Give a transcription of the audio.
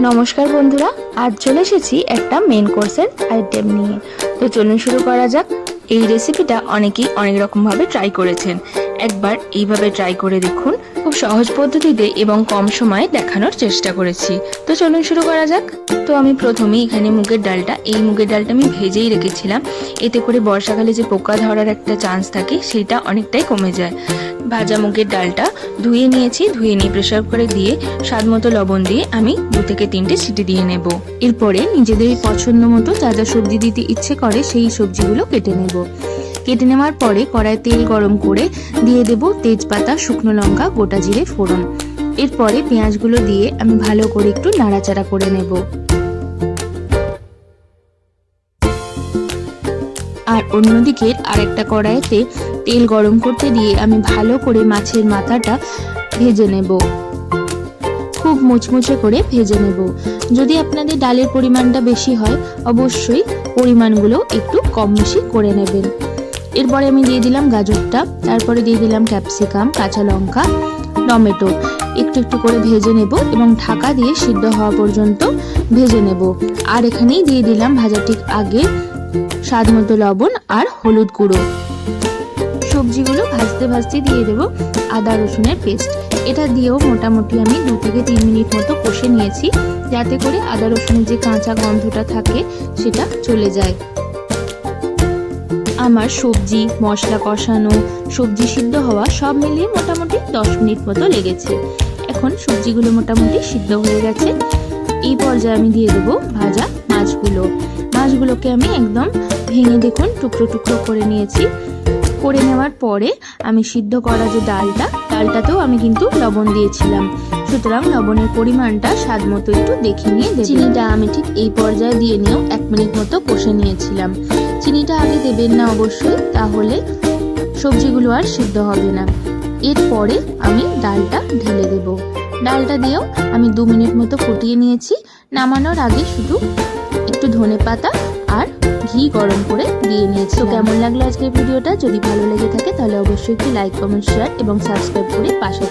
নমস্কার বন্ধুরা, আজ চলে এসেছি একটা মেন কোর্সের আইটেম নিয়ে। তো চলুন শুরু করা যাক। এই রেসিপিটা অনেকেই অনেক রকমভাবে ট্রাই করেছেন। একবার এইভাবে ট্রাই করে দেখুন। খুব সহজ পদ্ধতিতে এবং কম সময়ে দেখানোর চেষ্টা করেছি। তো চলুন শুরু করা যাক। তো আমি প্রথমেই এখানে মুগের ডালটা, এই মুগের ডালটা আমি ভেজেই রেখেছিলাম। এতে করে বর্ষাকালে যে পোকা ধরার একটা চান্স থাকে, সেটা অনেকটাই কমে যায়। ভাজা মুগের ডালটা ধুয়ে নিয়েছি, ধুয়ে নিয়ে প্রেসার করে দিয়ে স্বাদ মতো লবণ দিয়ে আমি দু থেকে তিনটে সিটি দিয়ে নেব। এরপরে নিজেদের পছন্দ মতো যা যা সবজি দিতে ইচ্ছে করে, সেই সবজিগুলো কেটে নেব। কেটে নেওয়ার পরে কড়ায় তেল গরম করে দিয়ে দেব তেজপাতা, শুকনো লঙ্কা, গোটা জিরে, ফোড়ন। এরপরে পেঁয়াজগুলো দিয়ে আমি ভালো করে একটু নাড়াচাড়া করে নেব। আর অন্যদিকে আরেকটা কড়াইতে তেল গরম করতে দিয়ে আমি ভালো করে মাছের মাথাটা ভেজে নেব। খুব মুচমুচে করে ভেজে নেব। যদি আপনাদের ডালের পরিমাণটা বেশি হয়, অবশ্যই পরিমাণগুলো একটু কম বেশি করে নেবেন। এরপরে আমি দিয়ে দিলাম গাজরটা, তারপরে দিয়ে দিলাম ক্যাপসিকাম, কাঁচা লঙ্কা, টমেটো। একটু একটু করে ভেজে নেব এবং ঢাকা দিয়ে সিদ্ধ হওয়া পর্যন্ত ভেজে নেব। আর এখানেই দিয়ে দিলাম ভাজা ঠিক আগে স্বাদ মতো লবণ আর হলুদ গুঁড়ো। সবজিগুলো ভাজতে ভাজতে দিয়ে দেব আদা রসুনের পেস্ট। এটা দিয়েও মোটামুটি আমি দু থেকে তিন মিনিট মতো কষে নিয়েছি, যাতে করে আদা রসুনের যে কাঁচা গন্ধটা থাকে সেটা চলে যায়। আমার সবজি, মশলা কষানো, সবজি সিদ্ধ হওয়া সব মিলিয়ে মোটামুটি দশ মিনিট মতো লেগেছে। এখন সবজিগুলো মোটামুটি সিদ্ধ হয়ে গেছে। এই পর্যায়ে আমি দিয়ে দেবো ভাজা মাছগুলো। মাছগুলোকে আমি একদম ভেঙে দেখুন টুকরো টুকরো করে নিয়েছি। করে নেওয়ার পরে আমি সিদ্ধ করা যে ডালটা, ডালটাতেও আমি কিন্তু লবণ দিয়েছিলাম। সুতরাং লবণের পরিমাণটা স্বাদ মতো একটু দেখে নিয়ে চিনিটা আমি ঠিক এই পর্যায়ে দিয়ে নিয়েও এক মিনিট মতো কষে নিয়েছিলাম। চিনিটা আগে দেবেন না অবশ্যই, তাহলে সবজিগুলো আর সিদ্ধ হবে না। এরপরে আমি ডালটা ঢেলে দেব। ডালটা দিয়েও আমি দু মিনিট মতো ফুটিয়ে নিয়েছি। নামানোর আগে শুধু একটু ধনে পাতা আর ঘি গরম করে দিয়ে নিয়েছি। কেমন লাগল আজকের ভিডিওটা? যদি ভালো লেগে থাকে তাহলে অবশ্যই একটি লাইক কমেন্ট শেয়ার এবং সাবস্ক্রাইব করে পাশে